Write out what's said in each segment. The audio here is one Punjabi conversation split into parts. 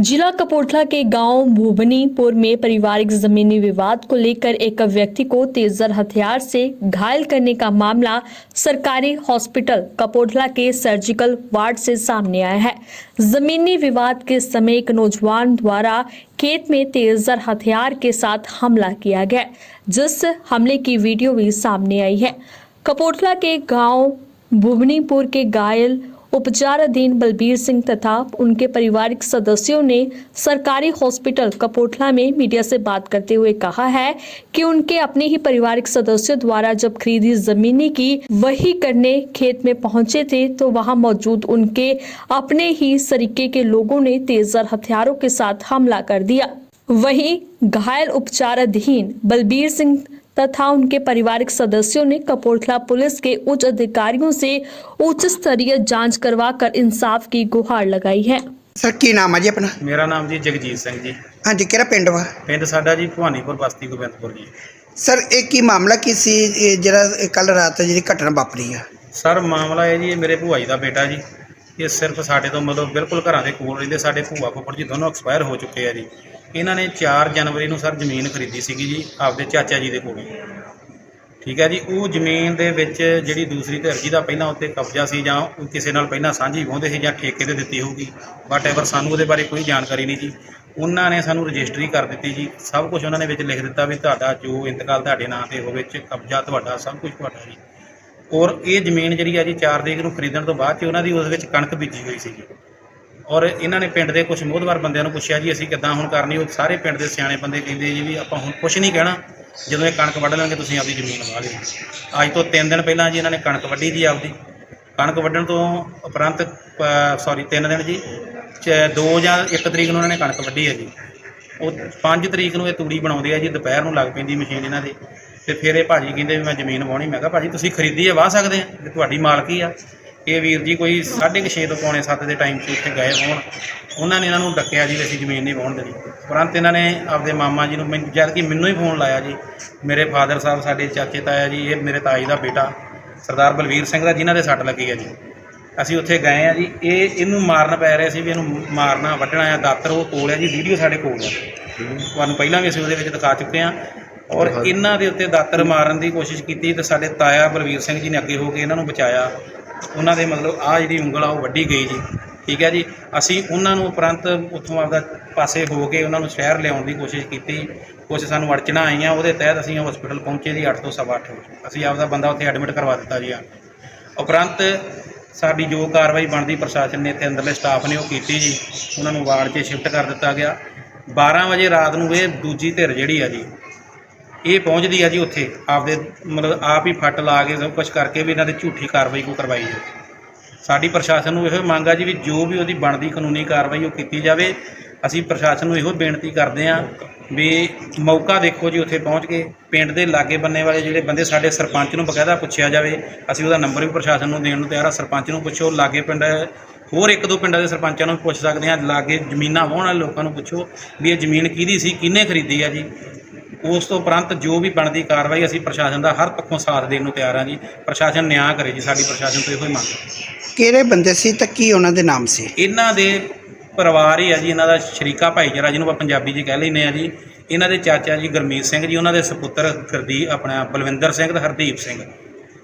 जिला कपूरथला के गाँव भुवनीपुर में पारिवारिक जमीनी विवाद को लेकर एक व्यक्ति को तेजर हथियार से घायल करने का मामला सरकारी हॉस्पिटल कपूरथला के सर्जिकल वार्ड से सामने आया है। जमीनी विवाद के समय एक नौजवान द्वारा खेत में तेजर हथियार के साथ हमला किया गया, जिस हमले की वीडियो भी सामने आई है। कपूरथला के गाँव भुवनीपुर के घायल उपचाराधीन बलबीर सिंह तथा उनके पारिवारिक सदस्यों ने सरकारी हॉस्पिटल कपूरथला में मीडिया से बात करते हुए कहा है कि उनके अपने ही पारिवारिक सदस्यों द्वारा जब खरीदी जमीनी की वही करने खेत में पहुँचे थे तो वहाँ मौजूद उनके अपने ही सरीके के लोगों ने तेजर हथियारों के साथ हमला कर दिया। वहीं घायल उपचाराधीन बलबीर सिंह तथा उनके पारिवारिक सदस्यों ने कपूरथला पुलिस के उच्च अधिकारियों से उच्च स्तरीय जांच करवाकर इंसाफ की गुहार लगाई है ਸਰ ਕੀ ਨਾਮ ਹੈ ਜੀ ਆਪਣਾ ਮੇਰਾ ਨਾਮ ਜੀ ਜਗਜੀਤ ਸਿੰਘ ਜੀ ਹਾਂਜੀ ਕਿਹੜਾ ਪਿੰਡ ਵਾ ਪਿੰਡ ਸਾਡਾ ਜੀ ਭਵਾਨੀਪੁਰ ਬਸਤੀ ਗੋਬਿੰਦਪੁਰ ਜੀ ਸਰ ਇਹ ਕੀ ਮਾਮਲਾ ਕੀ ਸੀ ਇਹ ਜਿਹੜਾ ਕੱਲ ਰਾਤ ਜਿਹੜੀ ਘਟਨਾ ਵਾਪਰੀ ਆ ਸਰ ਮਾਮਲਾ ਇਹ ਜੀ ਇਹ ਮੇਰੇ ਭੂਆ ਜੀ ਦਾ ਬੇਟਾ ਜੀ ਇਹ ਸਿਰਫ ਸਾਡੇ ਤੋਂ ਮਤਲਬ ਬਿਲਕੁਲ ਘਰਾਂ ਦੇ ਕੋਲ ਰਹਿੰਦੇ ਸਾਡੇ ਭੂਆ ਫੁੱਫੜ ਜੀ ਦੋਨੋਂ ਐਕਸਪਾਇਰ ਹੋ ਚੁੱਕੇ ਆ ਜੀ ਇਹਨਾਂ ਨੇ 4 ਜਨਵਰੀ ਨੂੰ ਸਰ ਜ਼ਮੀਨ ਖਰੀਦੀ ਸੀਗੀ ਜੀ, ਆਪਦੇ ਚਾਚਾ ਜੀ ਦੇ ਕੋਲੋਂ। ਠੀਕ ਹੈ ਜੀ, ਉਹ ਜ਼ਮੀਨ ਦੇ ਵਿੱਚ ਜਿਹੜੀ ਦੂਸਰੀ ਧਿਰ ਜੀ ਦਾ ਪਹਿਲਾਂ ਉੱਤੇ ਕਬਜ਼ਾ ਸੀ ਜਾਂ ਉਹ ਕਿਸੇ ਨਾਲ ਪਹਿਲਾਂ ਸਾਂਝੀ ਵਾਹੁੰਦੇ ਸੀ ਜਾਂ ਠੇਕੇ ਤੇ ਦਿੱਤੀ ਹੋਊਗੀ ਐਵਰ ਸਾਨੂੰ ਉਹਦੇ ਬਾਰੇ ਕੋਈ ਜਾਣਕਾਰੀ ਨਹੀਂ ਜੀ। ਉਹਨਾਂ ਨੇ ਸਾਨੂੰ ਰਜਿਸਟਰੀ ਕਰ ਦਿੱਤੀ ਜੀ, ਸਭ ਕੁਝ ਉਹਨਾਂ ਨੇ ਵਿੱਚ ਲਿਖ ਦਿੱਤਾ ਵੀ ਤੁਹਾਡਾ ਜੋ ਇੰਤਕਾਲ ਤੁਹਾਡੇ ਨਾਂ ਤੇ ਹੋਵੇ, ਚ ਕਬਜ਼ਾ ਤੁਹਾਡਾ, ਸਭ ਕੁਝ ਤੁਹਾਡਾ ਜੀ। ਔਰ ਇਹ ਜ਼ਮੀਨ ਜਿਹੜੀ ਆ ਜੀ 4 ਤਰੀਕ ਨੂੰ ਖਰੀਦਣ ਤੋਂ ਬਾਅਦ ਚ ਉਹਨਾਂ ਦੀ ਉਸ ਵਿੱਚ ਕਣਕ ਬੀਜੀ ਹੋਈ ਸੀ ਜੀ ਔਰ ਇਹਨਾਂ ਨੇ ਪਿੰਡ ਦੇ ਕੁਝ ਮੋਹਦਵਾਰ ਬੰਦਿਆਂ ਨੂੰ ਪੁੱਛਿਆ ਜੀ, ਅਸੀਂ ਕਿੱਦਾਂ ਹੁਣ ਕਰਨੀ? ਉਹ ਸਾਰੇ ਪਿੰਡ ਦੇ ਸਿਆਣੇ ਬੰਦੇ ਕਹਿੰਦੇ ਜੀ ਵੀ ਆਪਾਂ ਹੁਣ ਕੁਝ ਨਹੀਂ ਕਹਿਣਾ। ਜਦੋਂ ਇਹ ਕਣਕ ਵੱਢ ਲਾਂਗੇ, ਤੁਸੀਂ ਆਪਦੀ ਜ਼ਮੀਨ ਵਾਹ ਲਿਓ। ਅੱਜ ਤੋਂ 3 ਦਿਨ ਪਹਿਲਾਂ ਜੀ ਇਹਨਾਂ ਨੇ ਕਣਕ ਵੱਢੀ ਜੀ ਆਪਦੀ। ਕਣਕ ਵੱਢਣ ਤੋਂ ਉਪਰੰਤ ਸੌਰੀ 3 ਦਿਨ ਜੀ 2 ਜਾਂ 1 ਤਰੀਕ ਨੂੰ ਉਹਨਾਂ ਨੇ ਕਣਕ ਵੱਢੀ ਹੈ ਜੀ। ਉਹ 5 ਤਰੀਕ ਨੂੰ ਇਹ ਤੂੜੀ ਬਣਾਉਂਦੇ ਆ ਜੀ, ਦੁਪਹਿਰ ਨੂੰ ਲੱਗ ਪੈਂਦੀ ਮਸ਼ੀਨ ਇਹਨਾਂ ਦੀ। ਤੇ ਫਿਰ ਇਹ ਭਾਜੀ ਕਹਿੰਦੇ ਵੀ ਮੈਂ ਜ਼ਮੀਨ ਵਾਹਣੀ। ਮੈਂ ਕਿਹਾ ਭਾਜੀ, ਤੁਸੀਂ ਖਰੀਦੀ ਹੈ, ਵਾਹ ਸਕਦੇ ਆ, ਵੀ ਤੁਹਾਡੀ ਮਾਲਕੀ ਆ। ਇਹ ਵੀਰ ਜੀ ਕੋਈ 6:30 ਤੋਂ ਪੌਣੇ 7 ਦੇ ਟਾਈਮ 'ਚ ਉੱਥੇ ਗਏ ਹੋਣ। ਉਹਨਾਂ ਨੇ ਇਹਨਾਂ ਨੂੰ ਡੱਕਿਆ ਜੀ ਅਸੀਂ ਜ਼ਮੀਨ ਨਹੀਂ ਵਾਹਣ ਦੇਣੀ। ਉਪਰੰਤ ਇਹਨਾਂ ਨੇ ਆਪਦੇ ਮਾਮਾ ਜੀ ਨੂੰ ਮੈਨੂੰ ਜਦ ਕਿ ਮੈਨੂੰ ਹੀ ਫੋਨ ਲਾਇਆ ਜੀ ਮੇਰੇ ਫਾਦਰ ਸਾਹਿਬ ਸਾਡੇ ਚਾਚੇ ਤਾਇਆ ਜੀ ਇਹ ਮੇਰੇ ਤਾਈ ਦਾ ਬੇਟਾ ਸਰਦਾਰ ਬਲਵੀਰ ਸਿੰਘ ਦਾ ਜਿਨ੍ਹਾਂ ਦੇ ਸੱਟ ਲੱਗੀ ਹੈ ਜੀ। ਅਸੀਂ ਉੱਥੇ ਗਏ ਆ ਜੀ ਇਹ ਇਹਨੂੰ ਮਾਰਨ ਪੈ ਰਿਹਾ ਸੀ ਵੀ ਇਹਨੂੰ ਮਾਰਨਾ ਵੱਢਣਾ ਆ ਦਾਤਰ ਉਹ ਕੋਲ ਹੈ ਜੀ ਵੀਡੀਓ ਸਾਡੇ ਕੋਲ ਹੈ। ਤੁਹਾਨੂੰ ਪਹਿਲਾਂ ਵੀ ਅਸੀਂ ਉਹਦੇ ਵਿੱਚ ਦਿਖਾ ਚੁੱਕੇ ਆ ਔਰ ਇਹਨਾਂ ਦੇ ਉੱਤੇ ਦਾਤਰ ਮਾਰਨ ਦੀ ਕੋਸ਼ਿਸ਼ ਕੀਤੀ ਤੇ ਸਾਡੇ ਤਾਇਆ ਬਲਵੀਰ ਸਿੰਘ ਜੀ ਨੇ ਅੱਗੇ ਹੋ ਕੇ ਇਹਨਾਂ ਨੂੰ ਬਚਾਇਆ। ਉਹਨਾਂ ਦੇ ਮਤਲਬ ਆ ਜਿਹੜੀ ਉਂਗਲ ਆ ਉਹ ਵੱਢੀ ਗਈ ਜੀ। ਠੀਕ ਹੈ ਜੀ? ਅਸੀਂ ਉਹਨਾਂ ਨੂੰ ਉਪਰੰਤ ਉੱਥੋਂ ਆਪਦਾ ਪਾਸੇ ਹੋ ਕੇ ਉਹਨਾਂ ਨੂੰ ਸ਼ਹਿਰ ਲਿਆਉਣ ਦੀ ਕੋਸ਼ਿਸ਼ ਕੀਤੀ। ਕੁਝ ਸਾਨੂੰ ਅੜਚਣਾ ਆਈਆਂ, ਉਹਦੇ ਤਹਿਤ ਅਸੀਂ ਹਸਪੀਟਲ ਪਹੁੰਚੇ ਜੀ 8 ਤੋਂ ਸਵਾ ਅੱਠ ਵਜੇ। ਅਸੀਂ ਆਪਦਾ ਬੰਦਾ ਉੱਥੇ ਐਡਮਿਟ ਕਰਵਾ ਦਿੱਤਾ ਜੀ ਆ। ਉਪਰੰਤ ਸਾਡੀ ਜੋ ਕਾਰਵਾਈ ਬਣਦੀ, ਪ੍ਰਸ਼ਾਸਨ ਨੇ ਇੱਥੇ ਅੰਦਰਲੇ ਸਟਾਫ ਨੇ ਉਹ ਕੀਤੀ ਜੀ। ਉਹਨਾਂ ਨੂੰ ਵਾਰਡ 'ਚ ਸ਼ਿਫਟ ਕਰ ਦਿੱਤਾ ਗਿਆ। 12 ਵਜੇ ਰਾਤ ਨੂੰ ਇਹ ਦੂਜੀ ਧਿਰ ਜਿਹੜੀ ਆ ਜੀ ਇਹ ਪਹੁੰਚਦੀ ਆ ਜੀ ਉੱਥੇ, ਆਪਦੇ ਮਤਲਬ ਆਪ ਹੀ ਫੱਟ ਲਾ ਕੇ ਸਭ ਕੁਝ ਕਰਕੇ ਵੀ ਇਹਨਾਂ ਤੇ ਝੂਠੀ ਕਾਰਵਾਈ ਕੋ ਕਰਵਾਈ ਜਾਵੇ। ਸਾਡੀ ਪ੍ਰਸ਼ਾਸਨ ਨੂੰ ਇਹੋ ਮੰਗ ਆ ਜੀ ਵੀ ਜੋ ਵੀ ਉਹਦੀ ਬਣਦੀ ਕਾਨੂੰਨੀ ਕਾਰਵਾਈ ਉਹ ਕੀਤੀ ਜਾਵੇ। ਅਸੀਂ ਪ੍ਰਸ਼ਾਸਨ ਨੂੰ ਇਹੋ ਬੇਨਤੀ ਕਰਦੇ ਹਾਂ ਵੀ ਮੌਕਾ ਦੇਖੋ ਜੀ ਉੱਥੇ ਪਹੁੰਚ ਕੇ, ਪਿੰਡ ਦੇ ਲਾਗੇ ਬੰਨੇ ਵਾਲੇ ਜਿਹੜੇ ਬੰਦੇ ਸਾਡੇ ਸਰਪੰਚ ਨੂੰ ਬਕਾਇਦਾ ਪੁੱਛਿਆ ਜਾਵੇ, ਅਸੀਂ ਉਹਦਾ ਨੰਬਰ ਵੀ ਪ੍ਰਸ਼ਾਸਨ ਨੂੰ ਦੇਣ ਨੂੰ ਤਿਆਰ ਆ, ਸਰਪੰਚ ਨੂੰ ਪੁੱਛੋ, ਲਾਗੇ ਪਿੰਡ, ਹੋਰ ਇੱਕ ਦੋ ਪਿੰਡਾਂ ਦੇ ਸਰਪੰਚਾਂ ਨੂੰ ਵੀ ਪੁੱਛ ਸਕਦੇ ਹਾਂ ਲਾਗੇ ਜ਼ਮੀਨਾਂ ਵਾਹੁਣ ਵਾਲੇ ਲੋਕਾਂ ਨੂੰ ਪੁੱਛੋ ਵੀ ਇਹ ਜ਼ਮੀਨ ਕਿਹਦੀ ਸੀ, ਕਿਹਨੇ ਖਰੀਦੀ ਆ ਜੀ। ਉਸ ਤੋਂ ਉਪਰੰਤ ਜੋ ਵੀ ਬਣਦੀ ਕਾਰਵਾਈ ਅਸੀਂ ਪ੍ਰਸ਼ਾਸਨ ਦਾ ਹਰ ਪੱਖੋਂ ਸਾਥ ਦੇਣ ਨੂੰ ਤਿਆਰ ਹਾਂ ਜੀ। ਪ੍ਰਸ਼ਾਸਨ ਨਿਆਂ ਕਰੇ ਜੀ ਸਾਡੀ ਪ੍ਰਸ਼ਾਸਨ ਤੋਂ ਇਹੋ ਹੀ ਮੰਗ ਹੈ। ਕਿਹੜੇ ਬੰਦੇ ਸੀ ਤੇ ਕੀ ਉਹਨਾਂ ਦੇ ਨਾਮ ਸੀ? ਇਹਨਾਂ ਦੇ ਪਰਿਵਾਰ ਹੀ ਆ ਜੀ ਇਹਨਾਂ ਦਾ ਸ਼ਰੀਕਾ ਭਾਈਚਾਰਾ ਜਿਹਨੂੰ ਆਪਾਂ ਪੰਜਾਬੀ 'ਚ ਕਹਿ ਲੈਂਦੇ ਆ ਜੀ। ਇਹਨਾਂ ਦੇ ਚਾਚਾ ਜੀ ਗੁਰਮੀਤ ਸਿੰਘ ਜੀ ਉਹਨਾਂ ਦੇ ਸੁਪੁੱਤਰ ਗੁਰਦੀਪ ਆਪਣਾ ਬਲਵਿੰਦਰ ਸਿੰਘ ਤੇ ਹਰਦੀਪ ਸਿੰਘ।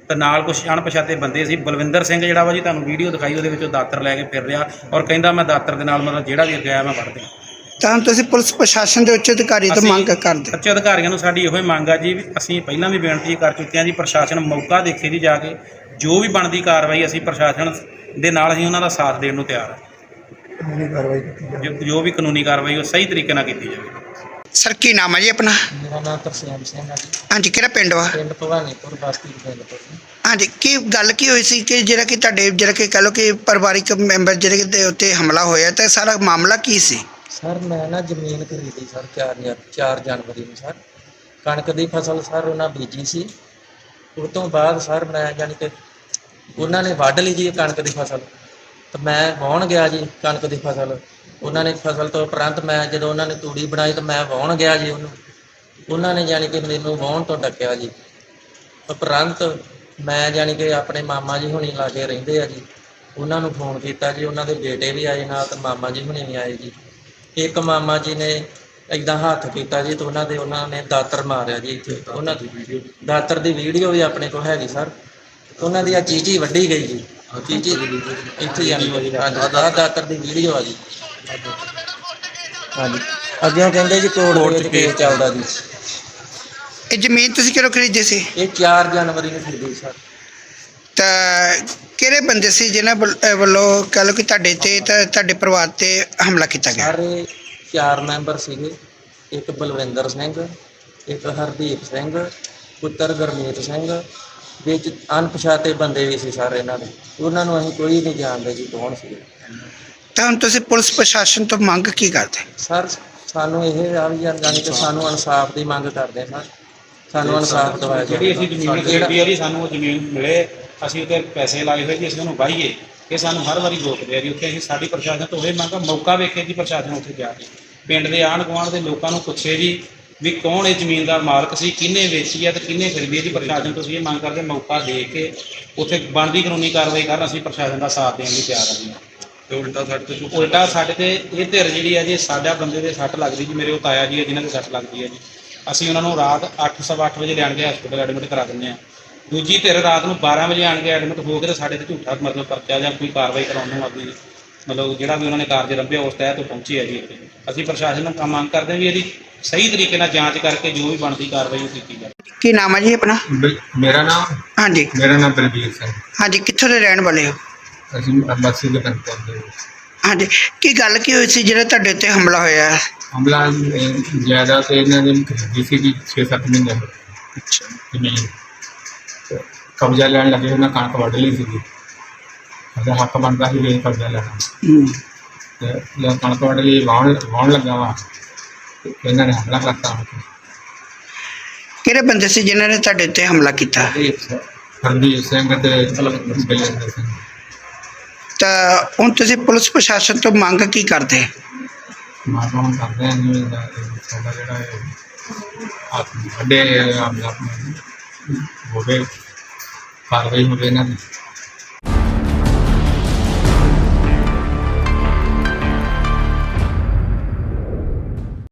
ਤੇ ਨਾਲ ਕੁਝ ਅਣਪਛਾਤੇ ਬੰਦੇ ਸੀ ਬਲਵਿੰਦਰ ਸਿੰਘ ਜਿਹੜਾ ਵਾ ਜੀ ਤੁਹਾਨੂੰ ਵੀਡੀਓ ਦਿਖਾਈ ਉਹਦੇ ਵਿੱਚ ਉਹ ਦਾਤਰ ਲੈ ਕੇ ਫਿਰ ਰਿਹਾ। ਔਰ ਕਹਿੰਦਾ ਮੈਂ ਦਾਤਰ ਦੇ ਨਾਲ ਮਤਲਬ ਜਿਹੜਾ ਵੀ ਅੱਗੇ ਆਇਆ ਮੈਂ ਵੜ ਦਿਆਂ। ਤਾਂ ਤੁਸੀਂ ਪੁਲਿਸ ਪ੍ਰਸ਼ਾਸਨ ਦੇ ਉੱਚ ਅਧਿਕਾਰੀ ਤੋਂ ਮੰਗ ਕਰਦੇ। ਸੱਚੇ ਅਧਿਕਾਰੀਆਂ ਨੂੰ ਸਾਡੀ ਇਹੋ ਹੀ ਮੰਗ ਆ ਜੀ ਵੀ ਅਸੀਂ ਪਹਿਲਾਂ ਵੀ ਬੇਨਤੀ ਕਰ ਚੁੱਕੇ ਹਾਂ ਜੀ ਪ੍ਰਸ਼ਾਸਨ ਮੌਕਾ ਦੇਖੇ ਜੀ ਜਾ ਕੇ ਜੋ ਵੀ ਬਣਦੀ ਕਾਰਵਾਈ ਅਸੀਂ ਪ੍ਰਸ਼ਾਸਨ ਦੇ ਨਾਲ ਅਸੀਂ ਉਹਨਾਂ ਦਾ ਸਾਥ ਦੇਣ ਨੂੰ ਤਿਆਰ ਹਾਂ ਜੋ- ਜੋ ਵੀ ਕਾਨੂੰਨੀ ਕਾਰਵਾਈ ਉਹ ਸਹੀ ਤਰੀਕੇ ਨਾਲ ਕੀਤੀ ਜਾਵੇ। ਸਰ ਕੀ ਨਾਮ ਹੈ ਜੀ ਆਪਣਾ? ਮੇਰਾ ਨਾਮ ਤਰਸੇਮ ਸਿੰਘ ਹੈ ਜੀ। ਹਾਂਜੀ ਕਿਹੜਾ ਪਿੰਡ ਵਾ? ਪਿੰਡ ਭਵਾਨੀਪੁਰ ਬਸਤੀ ਗੋਬਿੰਦਪੁਰ ਹਾਂਜੀ ਕੀ ਗੱਲ ਕੀ ਹੋਈ ਸੀ ਕਿ ਜਿਹੜਾ ਕਿ ਤੁਹਾਡੇ ਜਿਹੜਾ ਕਿ ਕਹ ਲਓ ਕਿ ਪਰਿਵਾਰਿਕ ਮੈਂਬਰ ਜਿਹੜੇ ਕਿ ਦੇ ਉੱਤੇ ਹਮਲਾ ਹੋਇਆ ਤਾਂ ਸਾਰਾ ਮਾਮਲਾ ਕੀ ਸੀ? ਸਰ, ਮੈਂ ਨਾ ਜ਼ਮੀਨ ਖਰੀਦੀ ਸਰ 4 4 ਜਨਵਰੀ ਨੂੰ ਸਰ। ਕਣਕ ਦੀ ਫਸਲ ਸਰ ਉਹਨਾਂ ਬੀਜੀ ਸੀ। ਉਸ ਤੋਂ ਬਾਅਦ ਸਰ ਮੈਂ ਯਾਨੀ ਕਿ ਉਹਨਾਂ ਨੇ ਵੱਢ ਲਈ ਜੀ ਕਣਕ ਦੀ ਫਸਲ। ਤੇ ਮੈਂ ਵਾਹੁਣ ਗਿਆ ਜੀ ਕਣਕ ਦੀ ਫਸਲ। ਉਹਨਾਂ ਨੇ ਫਸਲ ਤੋਂ ਉਪਰੰਤ ਮੈਂ ਜਦੋਂ ਉਹਨਾਂ ਨੇ ਤੂੜੀ ਬਣਾਈ ਤਾਂ ਮੈਂ ਵਾਹੁਣ ਗਿਆ ਜੀ ਉਹਨੂੰ। ਉਹਨਾਂ ਨੇ ਯਾਨੀ ਕਿ ਮੈਨੂੰ ਵਾਹੁਣ ਤੋਂ ਡੱਕਿਆ ਜੀ। ਉਪਰੰਤ ਮੈਂ ਯਾਨੀ ਕਿ ਆਪਣੇ ਮਾਮਾ ਜੀ ਹੁਣੀ ਲਾਗੇ ਰਹਿੰਦੇ ਆ ਜੀ। ਉਹਨਾਂ ਨੂੰ ਫੋਨ ਕੀਤਾ ਜੀ, ਉਹਨਾਂ ਦੇ ਬੇਟੇ ਵੀ ਆਏ ਨਾਲ ਤੇ ਮਾਮਾ ਜੀ ਹੁਣੇ ਵੀ ਆਏ ਜੀ। ਇੱਕ ਮਾਮਾ ਜੀ ਨੇ ਏਦਾਂ ਹੱਥ ਕੀਤਾ ਜੀ ਤੇ ਉਹਨਾਂ ਦੇ ਉਹਨਾਂ ਨੇ ਦਾਤਰ ਮਾਰਿਆ ਜੀ ਇੱਥੇ। ਉਹਨਾਂ ਦੀ ਵੀਡੀਓ ਦਾਤਰ ਦੀ ਵੀਡੀਓ ਵੀ ਆਪਣੇ ਕੋਲ ਹੈਗੀ ਸਰ। ਉਹਨਾਂ ਦੀ ਆ ਚੀਚੀ ਵੱਢੀ ਗਈ ਜੀ। ਚੀਚੀ ਇੱਥੇ ਜਾਨੀ ਹਾਂਜੀ। ਆਹ ਦਾਤਰ ਦੀ ਵੀਡੀਓ ਆ ਜੀ। ਹਾਂਜੀ। ਅੱਗੇ ਕਹਿੰਦੇ ਜੀ ਕੋਰਟ ਦੇ ਵਿੱਚ ਕੇਸ ਚੱਲਦਾ ਜੀ। ਇਹ ਜ਼ਮੀਨ ਤੁਸੀਂ ਕਿਹੜੋ ਖਰੀਦੀ ਸੀ? ਇਹ 4 ਜਨਵਰੀ ਨੂੰ ਖਰੀਦੀ ਸਰ। ਤਾਂ ਕਿਹੜੇ ਬੰਦੇ ਸੀ ਜਿਨ੍ਹਾਂ ਵੱਲ- ਅਹ ਵੱਲੋਂ ਕਹ ਲਓ ਕਿ ਤੁਹਾਡੇ ਤੇ ਤਾਂ ਤੁਹਾਡੇ ਪਰਿਵਾਰ ਤੇ ਹਮਲਾ ਕੀਤਾ ਗਿਆ? ਸਾਰੇ ਚਾਰ ਮੈਂਬਰ ਸੀਗੇ। ਇੱਕ ਬਲਵਿੰਦਰ ਸਿੰਘ ਇੱਕ ਹਰਦੀਪ ਸਿੰਘ ਪੁੱਤਰ ਗੁਰਮੀਤ ਸਿੰਘ ਵਿੱਚ ਅਣਪਛਾਤੇ ਬੰਦੇ ਵੀ ਸੀ ਸਾਰੇ ਇਹਨਾਂ ਦੇ। ਉਹਨਾਂ ਨੂੰ ਅਸੀਂ ਕੋਈ ਨਹੀਂ ਜਾਣਦੇ ਜੀ ਕੌਣ ਸੀ। ਤਾਂ ਹੁਣ ਤੁਸੀਂ ਪੁਲਿਸ ਪ੍ਰਸ਼ਾਸਨ ਤੋਂ ਮੰਗ ਕੀ ਕਰਦੇ? ਸਰ ਸਾਨੂੰ ਇਹ ਆ ਵੀ ਜਾਣੀ ਕਿ ਸਾਨੂੰ ਇਨਸਾਫ ਦੀ ਮੰਗ ਕਰਦੇ ਹਾਂ ਸਾਨੂੰ ਇਨਸਾਫ ਦਿਵਾਇਆ ਜਿਹੜੀ ਅਸੀਂ ਜਾਵੇ ਜ਼ਮੀਨ ਖਰੀਦੀ ਜੀ ਸਾਨੂੰ ਉਹ ਜ਼ਮੀਨ ਮਿਲੇ। ਅਸੀਂ ਉਹਤੇ ਪੈਸੇ ਲਾਏ ਹੋਏ ਜੀ ਅਸੀਂ ਉਹਨੂੰ ਵਾਹੀਏ। ਇਹ ਸਾਨੂੰ ਹਰ ਵਾਰੀ ਰੋਕਦੇ ਆ ਜੀ। ਉੱਥੇ ਅਸੀਂ ਸਾਡੀ ਪ੍ਰਸ਼ਾਸਨ ਤੋਂ ਇਹ ਮੰਗ ਆ, ਮੌਕਾ ਵੇਖੇ ਜੀ ਪ੍ਰਸ਼ਾਸਨ ਉੱਥੇ ਜਾ ਕੇ। ਪਿੰਡ ਦੇ ਆਂਢ ਗੁਆਂਢ ਦੇ ਲੋਕਾਂ ਨੂੰ ਪੁੱਛੇ ਜੀ ਵੀ ਕੌਣ ਇਹ ਜ਼ਮੀਨ ਦਾ ਮਾਲਕ ਸੀ ਕਿਹਨੇ ਵੇਚੀ ਆ ਤੇ ਕਿਹਨੇ ਖਰੀਦੀ ਆ ਜੀ? ਪ੍ਰਸ਼ਾਸਨ ਤੋਂ ਅਸੀਂ ਇਹ ਮੰਗ ਕਰਦੇ ਮੌਕਾ ਦੇ ਕੇ ਉੱਥੇ ਬਣਦੀ ਕਾਨੂੰਨੀ ਕਾਰਵਾਈ ਕਰਨ ਅਸੀਂ ਪ੍ਰਸ਼ਾਸਨ ਦਾ ਸਾਥ ਦੇਣ ਲਈ ਤਿਆਰ ਹਾਂ ਜੀ। ਤੇ ਉਲਟਾ ਸਾਡੇ ਤੇ ਉਲਟਾ ਸਾਡੇ ਤੇ ਇਹ ਧਿਰ ਜਿਹੜੀ ਹੈ ਜੀ ਸਾਡਾ ਬੰਦੇ ਦੇ ਸੱਟ ਲੱਗਦੀ ਜੀ। ਮੇਰੇ ਉਹ ਤਾਇਆ ਜੀ ਹੈ ਜਿਨ੍ਹਾਂ ਦੇ ਸੱਟ ਲੱਗਦੀ ਹੈ ਜੀ। ਅਸੀਂ ਉਹਨਾਂ ਨੂੰ ਰਾਤ 8:30 ਵਜੇ ਲਿਆਣ ਕੇ ਹਸਪੀਟਲ ਐਡਮਿਟ ਕਰਾ ਦਿੰਦੇ ਆ। ਦੂਜੀ ਧਿਰ ਰਾਤ ਨੂੰ 12 ਵਜੇ ਆਣ ਕੇ ਐਡਮਿਟ ਹੋ ਕੇ ਤੇ ਸਾਡੇ ਤੇ ਝੂਠਾ ਮਤਲਬ ਪਰਚਾ ਜਾਂ ਕੋਈ ਕਾਰਵਾਈ ਕਰਾਉਣ ਨੂੰ ਆਪਣੀ ਮਤਲਬ ਜਿਹੜਾ ਵੀ ਉਹਨਾਂ ਨੇ ਕਾਰਜ ਰੰਭਿਆ ਉਸ ਤਹਿਤ ਪਹੁੰਚੇ ਆ ਜੀ ਇੱਥੇ। ਅਸੀਂ ਪ੍ਰਸ਼ਾਸਨ ਨੂੰ ਕੰਮ ਮੰਗ ਕਰਦੇ ਹਾਂ ਵੀ ਇਹਦੀ ਸਹੀ ਤਰੀਕੇ ਨਾਲ ਜਾਂਚ ਕਰਕੇ ਜੋ ਵੀ ਬਣਦੀ ਕਾਰਵਾਈ ਉਹ ਕੀਤੀ ਜਾਵੇ। ਕੀ ਨਾਮ ਹੈ ਜੀ ਆਪਣਾ? ਬਿਲ- ਮੇਰਾ ਨਾਮ? ਹਾਂਜੀ। ਮੇਰਾ ਨਾਮ ਬਲਬੀਰ ਸਿੰਘ। ਹਾਂਜੀ ਕਿੱਥੋਂ ਦੇ ਰਹਿਣ ਵਾਲੇ ਹੋ? ਅਸੀਂ ਅੰਬਾਸੀ ਦੇ ਪਿੰਡ ਤੋਂ ਆਉਂਦੇ ਹਾਂ। ਹਾਂਜੀ ਕੀ ਗੱਲ ਕੀ ਹੋਈ ਸੀ ਜਿਹੜਾ ਤੁਹਾਡੇ ਉੱਤੇ ਹਮਲਾ ਹੋਇਆ? ਹੈ? ਹਮਲਾ ਇਹ ਜ਼ਿਆਦਾ ਤੇ ਇਹਨਾਂ ਨੇ ਖਰੀਦੀ ਸੀ ਕਿ 6-7 ਮਹੀਨੇ ਹੋ ਜ਼ਮੀਨ ਤੇ ਕਬਜ਼ਾ ਲੈਣ ਲੱਗੇ ਉਹਨਾਂ ਕਣਕ ਵੱਢ ਲਈ ਸੀਗੀ ਉਹਦਾ ਹੱਕ ਬਣਦਾ ਸੀ ਵੀ ਇਹ ਕਬਜ਼ਾ ਲੈਣਾ ਹੂੰ। ਤੇ ਜਦੋਂ ਕਣਕ ਵੱਢ ਲਈ ਵਾਹਣ ਵਾਹਣ ਲੱਗਾ ਵਾ ਤੇ ਇਹਨਾਂ ਨੇ ਹਮਲਾ ਕਰਤਾ ਆ ਕੇ। ਕਿਹੜੇ ਬੰਦੇ ਸੀ ਜਿਨ੍ਹਾਂ ਨੇ ਤੁਹਾਡੇ ਉੱਤੇ ਹਮਲਾ ਕੀਤਾ ਹਰਦੀਪ ਸਿੰਘ ਤੇ ਬਲਵਿੰਦਰ ਸਿੰਘ ਤਾਂ ਹੁਣ ਤੁਸੀਂ ਪੁਲਿਸ ਪ੍ਰਸ਼ਾਸਨ ਤੋਂ ਮੰਗ ਕੀ ਕਰਦੇ ਮਾਪਾ ਹੁਣ ਕਰਦੇ ਹਾਂ ਜਿਵੇਂ ਦਾ ਇਹ ਸਾਡਾ ਜਿਹੜਾ ਇਹ ਆਪ ਵੱਡੇ ਆਪਣੇ ਹੋਵੇ ਕਾਰਵਾਈ ਹੋਵੇ ਇਹਨਾਂ ਦੀ